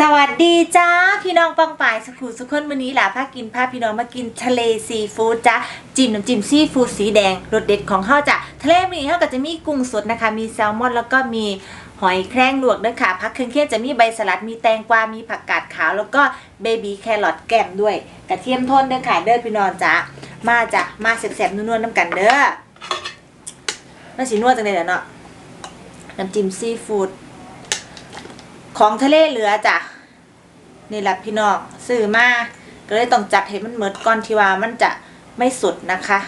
สวัสดีจ้าพี่น้องปังป่ายสกุสุขคนวันนี้หล่ะพากินพาพี่น้องมากินทะเลซีฟู้ดจ้าจิ้มน้ำจิ้มซีฟู้ดสีแดงรสเด็ดของเขาจ้ะทะเลมีเขาก็จะมีกุ้งสดนะคะ มีแซลมอนแล้วก็มีหอยแครงลวกด้วยค่ะผักเครื่องเคียงจะมีใบสลัดมีแตงกวา มีผักกาดขาวแล้วก็เบบี้แครอทแกมด้วย กระเทียมทนเด้อค่ะเด้อพี่น้องจ้ามาจ้ะมาแสบๆนวลๆน้ำกันเด้อน่าสีนวดจังเลยเนาะน้ำจิ้มซีฟู้ด ของทะเลเหลือจ้ะนี่แหละพี่น้องซื้อมาก็เลยต้องจัดให้มันเหมือนก่อนที่ว่ามันจะไม่สุดนะคะ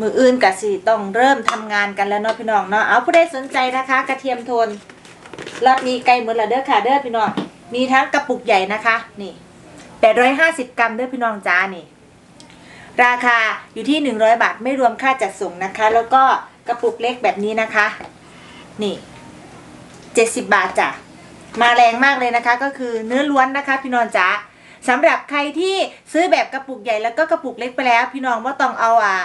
มืออื่นกะสิต้องเริ่มทำงานกันแล้วเนาะพี่น้องเนาะเอาผู้ใดสนใจนะคะ กระเทียมโทนรอบนี้ไกลหมดแล้วเด้อค่ะเด้อพี่น้องมีทั้งกระปุกใหญ่นะคะ นี่850กรัมเด้อพี่น้องจ้านี่ ราคาอยู่ที่100บาทไม่รวมค่าจัดส่งนะคะ แล้วก็ กระปุกเล็กแบบนี้นะคะ นี่เจ็ดสิบบาทจ้ะมาแรงมากเลยนะคะ ก็คือเนื้อล้วนนะคะ พี่น้องจ๋าสำหรับใครที่ซื้อแบบกระปุกใหญ่แล้วก็กระปุกเล็กไปแล้ว พี่น้องว่าต้องเอาอะ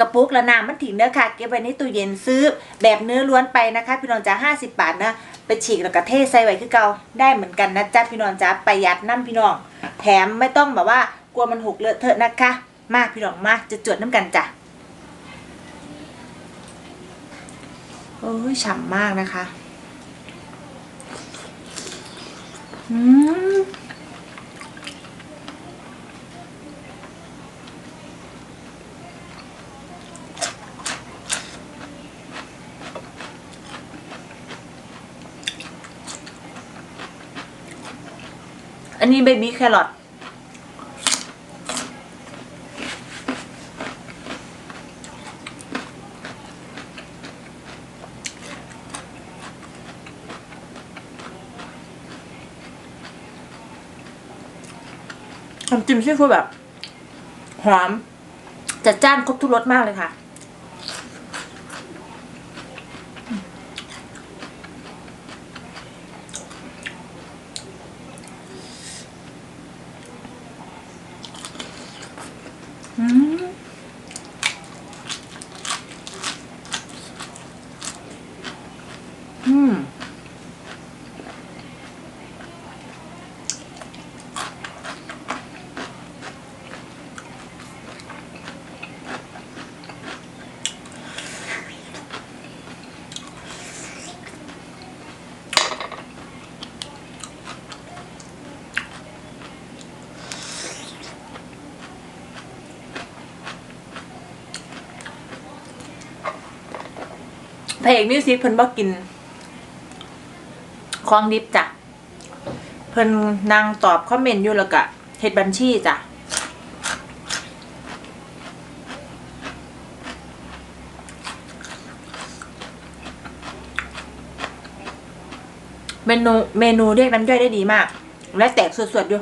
กระปุกละน้ำมันถิงเนื้อค่ะเก็บไว้ในตู้เย็นซื้อแบบเนื้อล้วนไปนะคะ พี่น้องจ๋าห้าสิบบาทนะไปฉีกแล้วก็เทใส่ไว้คือเก่าได้เหมือนกันนะจ๊ะพี่น้องจ๋าประหยัดน้ำพี่น้อง แถมไม่ต้องแบบว่ากลัวมันหกเลอะเทอะนะคะ มากพี่น้องมากจะจวดน้ำกันจ้ะ โอ้ยฉ่ำมากนะคะ อืมอันนี้เบบี้แครอท จิ้มซีฟู้ดแบบ หอมจัดจ้านครบทุกรสมากเลยค่ะ ระเอกมิวสิกเพิ่นบ่กินของดิบจ้ะ เพิ่นนางตอบคอมเมนต์อยู่แล้วก็เฮ็ดบัญชีจ้ะเมนูเมนูเรียกน้ำย่อยได้ดีมาก และแตกสดๆอยู่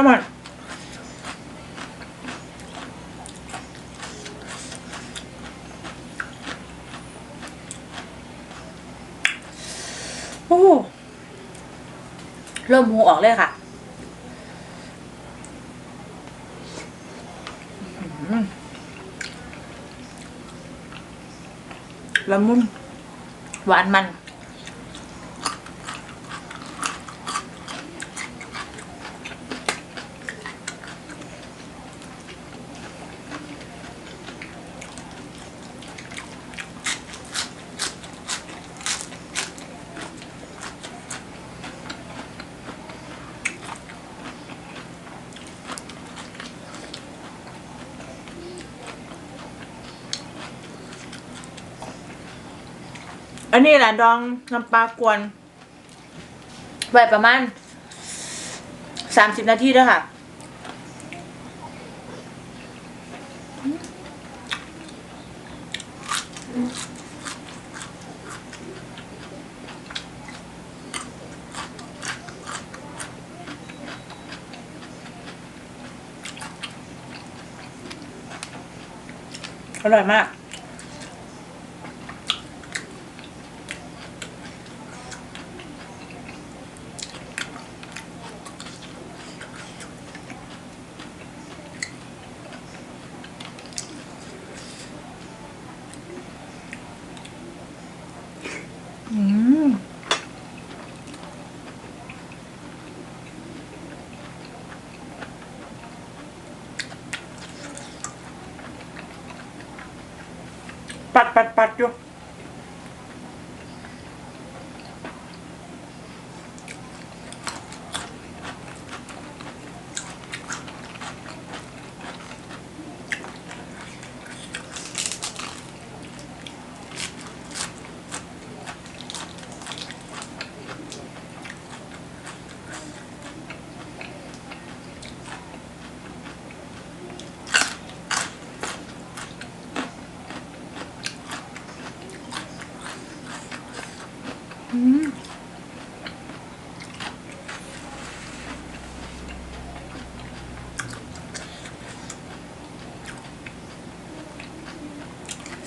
ลมอนโอ้เริ่มหูออกเลยค่ะอื้อหือละมุนหวานมัน นนี้แหละดองน้ำปลากวนไว้ประมาณสามสิบนาทีด้วยค่ะอร่อยมาก ปัดปัด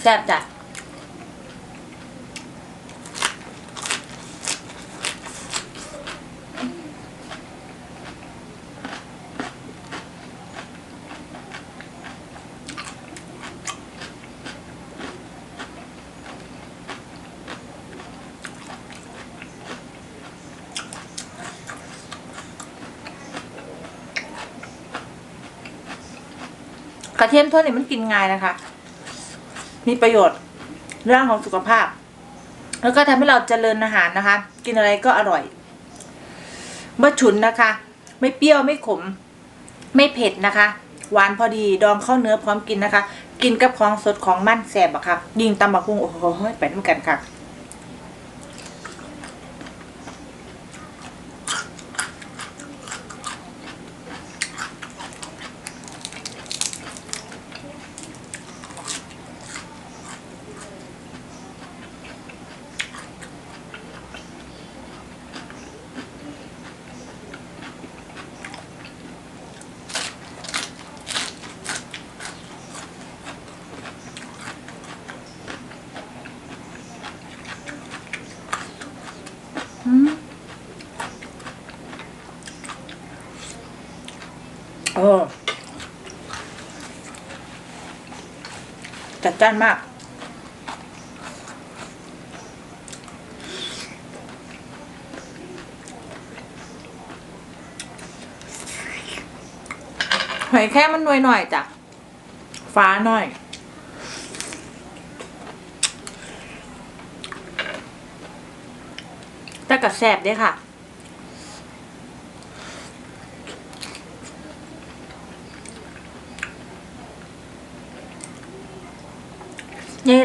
แซ่บจ้ะกระเทียมทอดนี่มันกินง่ายนะคะ มีประโยชน์เรื่องของสุขภาพ แล้วก็ทำให้เราเจริญอาหารนะคะ กินอะไรก็อร่อยมะฉุนนะคะ ไม่เปรี้ยวไม่ขม ไม่เผ็ดนะคะ หวานพอดีดองข้าวเนื้อพร้อมกินนะคะ กินกับของสดของมั่นแสบอะค่ะ ยิงตำบักหุ่งโอ้โหไปด้วยกันค่ะ ออจัดจ้านมากหอยแค่มันหน่วยหน่อยจ้ะ ฟ้าหน่อย แต่กับแสบด้ค่ะยี่หล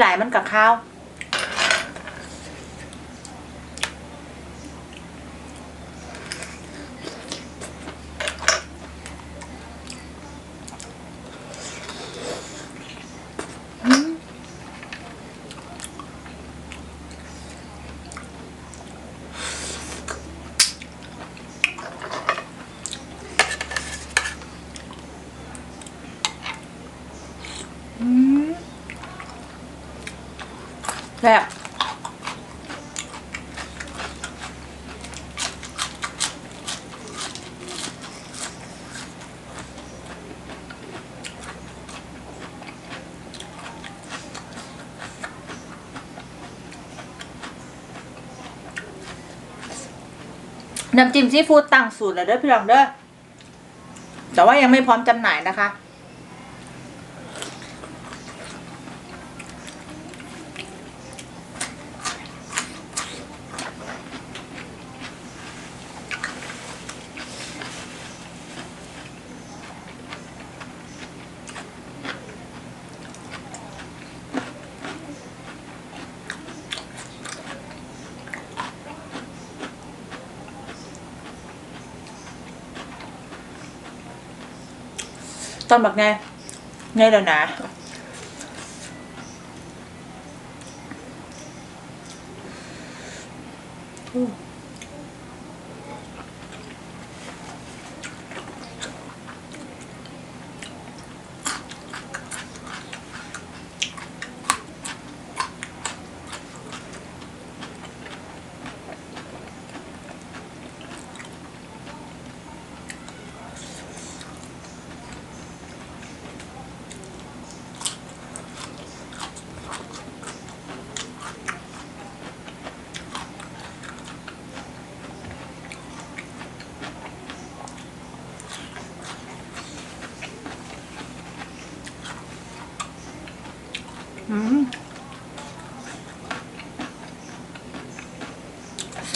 ายมันกั ซ่บน้ำจิ้มซีฟู้ดตั้งสูตรแล้วเด้อพี่รองเด้อแต่ว่ายังไม่พร้อมจำหน่ายนะคะ ตอนบักไง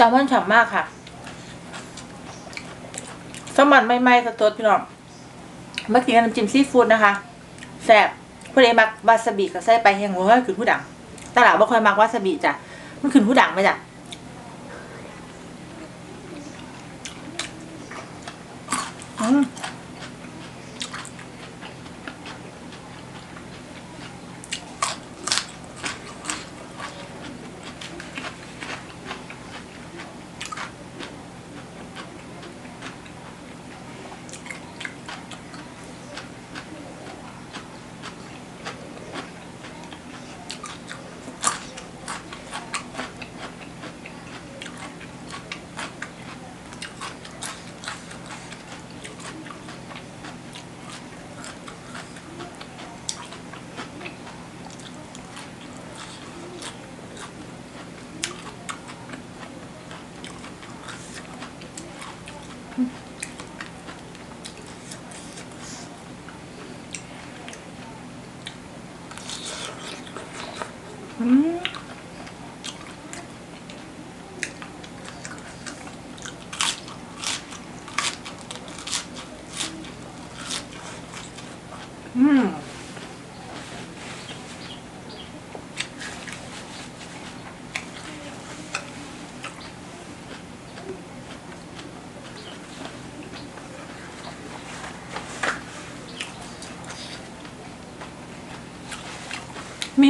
ลมอนฉ่ำมากค่ะแซลมอนไม่ไหม้สดๆพี่น้องเมื่อกี้น้ำจิ้มซีฟู้ดนะคะแซ่บพูดีมักวาซาบิกับไส้ไปแห้งโอ้ยขึ้นผู้ดังตลาดบ่ค่อยมักวาซาบิจ้ะมันขึ้นผู้ดังไหมจ้ะอืม อืมอืม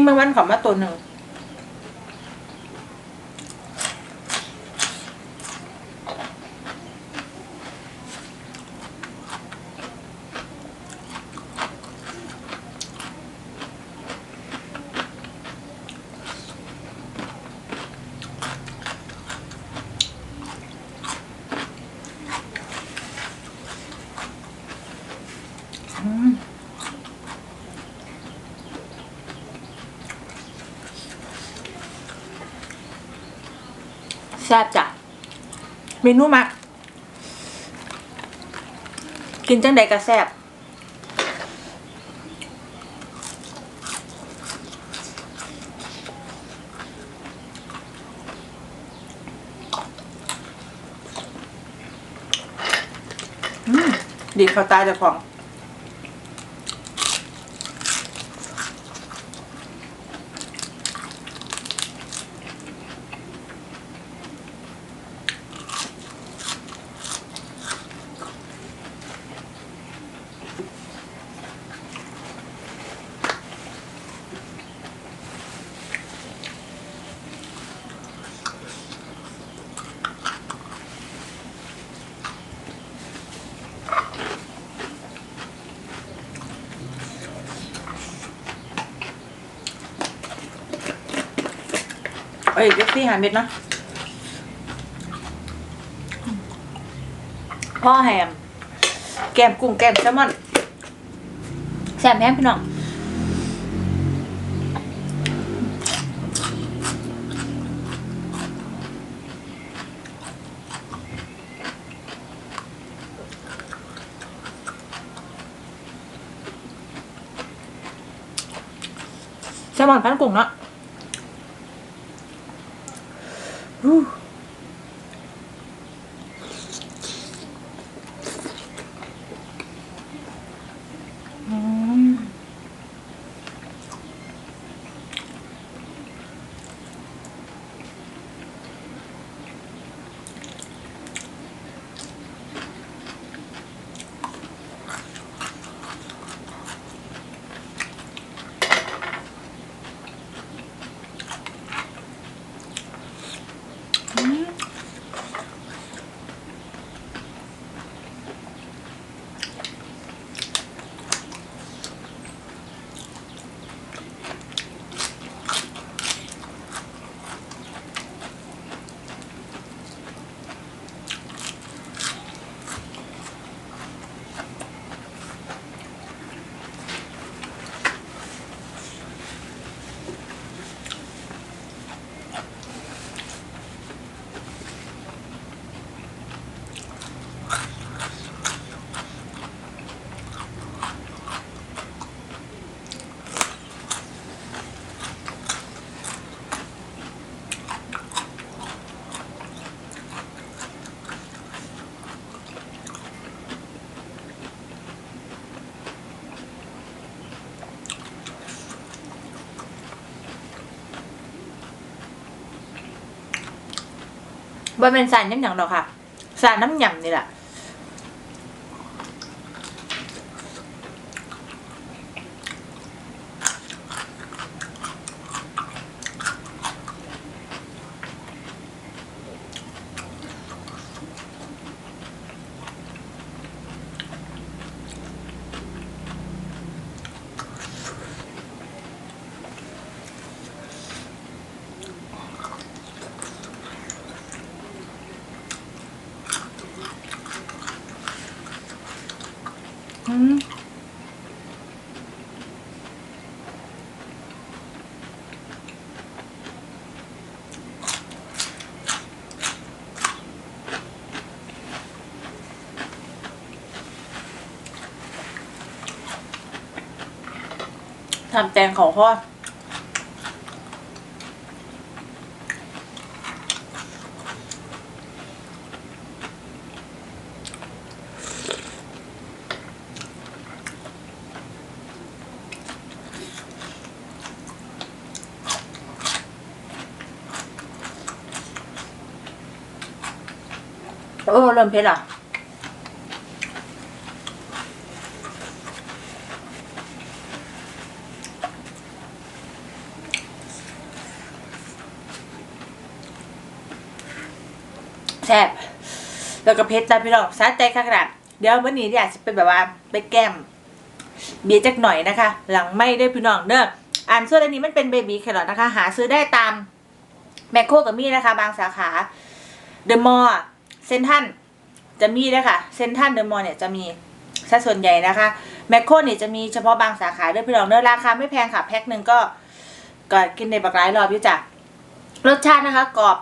มีแมงวันเของมาตัวหนึ่ง อืมแซ่บจ้ะเมนูมัก กินจังใดก็แซ่บอืมดีเข้าตาเจ้าของ อ้ยเล็กซี่หาเม็ดนะพ่อแฮม แกมกุ้งแกมแซลมอนแซมแฮมพี่น้องแซลมอนพันกุ้งเนาะ บ่เป็นสารน้ำหยำหรอกค่ะ สารน้ำหยำนี่แหละ อืมทำแตงของพ่อ โอ้เริ่มเผ็ดอะแซ่บแล้วก็เพชรตามพี่น้องสาใจขนาดเดี๋ยววันนี้อยากจะเป็นแบบว่าไปแก้ม เบียร์จักหน่อยนะคะ หลังไม่ได้พี่น้องเด้ออ่านส่วนอันนี้มันเป็นเบบี้แครอทนะคะ หาซื้อได้ตามแมคโครกับมี่นะคะ บางสาขาเดอะมอลล์ เซนทันจะมีด้วยค่ะ เซนทันเดอะมอลล์เนี่ยจะมีซะส่วนใหญ่นะคะแมคโครเนี่ยจะมีเฉพาะบางสาขาด้วยพี่น้องเด้อราคาไม่แพงค่ะแพ็คหนึ่งก็ก็กินในบักหลายรอบอยู่จ้ะรสชาตินะคะกรอบ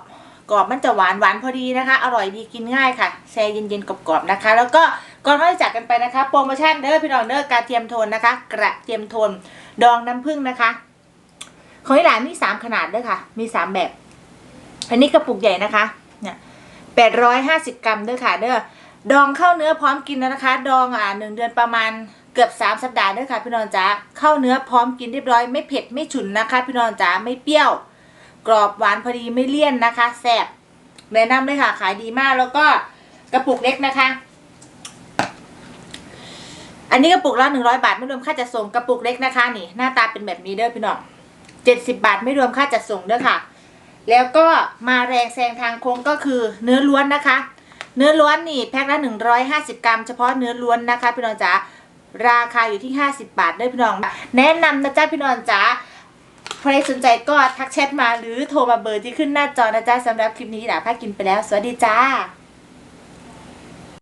กรอบมันจะหวานหวานพอดีนะคะ อร่อยดีกินง่ายค่ะแช่เย็นๆกรอบๆนะคะ แล้วก็ก่อนที่จะจากกันไปนะคะโปรโมชั่นเด้อพี่น้องเด้อกระเทียมโทนนะคะ กระเทียมโทนดองน้ำผึ้งนะคะของที่ร้านมีสามขนาดเด้อค่ะ มีสามแบบ อันนี้กระปุกใหญ่นะคะ เนี่ยแปดร้อยห้าสิบกรัมเด้อค่ะเด้อดองเข้าเนื้อพร้อมกินแล้วนะคะ ดองอ่าหนึ่งเดือนประมาณเกือบสามสัปดาห์เด้อค่ะพี่น้องจ๋าเข้าเนื้อพร้อมกินเรียบร้อยไม่เผ็ดไม่ฉุนนะคะ พี่น้องจ๋าไม่เปรี้ยว กรอบหวานพอดีไม่เลี่ยนนะคะแซ่บแนะนำเลยค่ะขายดีมากแล้วก็กระปุกเล็กนะคะ อันนี้กระปุกละหนึ่งร้อยบาทไม่รวมค่าจัดส่งกระปุกเล็กนะคะ นี่ หน้าตาเป็นแบบนี้เด้อพี่น้องเจ็ดสิบาทไม่รวมค่าจัดส่งเด้อค่ะ แล้วก็มาแรงแซงทางโค้งก็คือเนื้อล้วนนะคะ เนื้อล้วนนี่แพ็คละหนึ่งร้อยห้าสิบกรัม เฉพาะเนื้อล้วนนะคะพี่น้องจ๋าราคาอยู่ที่ห้าสิบาทด้วยพี่น้อง แนะนำนะจ๊ะพี่น้องจ๋าใครสนใจก็ทักแชทมาหรือโทรมาเบอร์ที่ขึ้นหน้าจอนะจ๊ะสำหรับคลิปนี้ด่าพากินไปแล้ว สวัสดีจ้า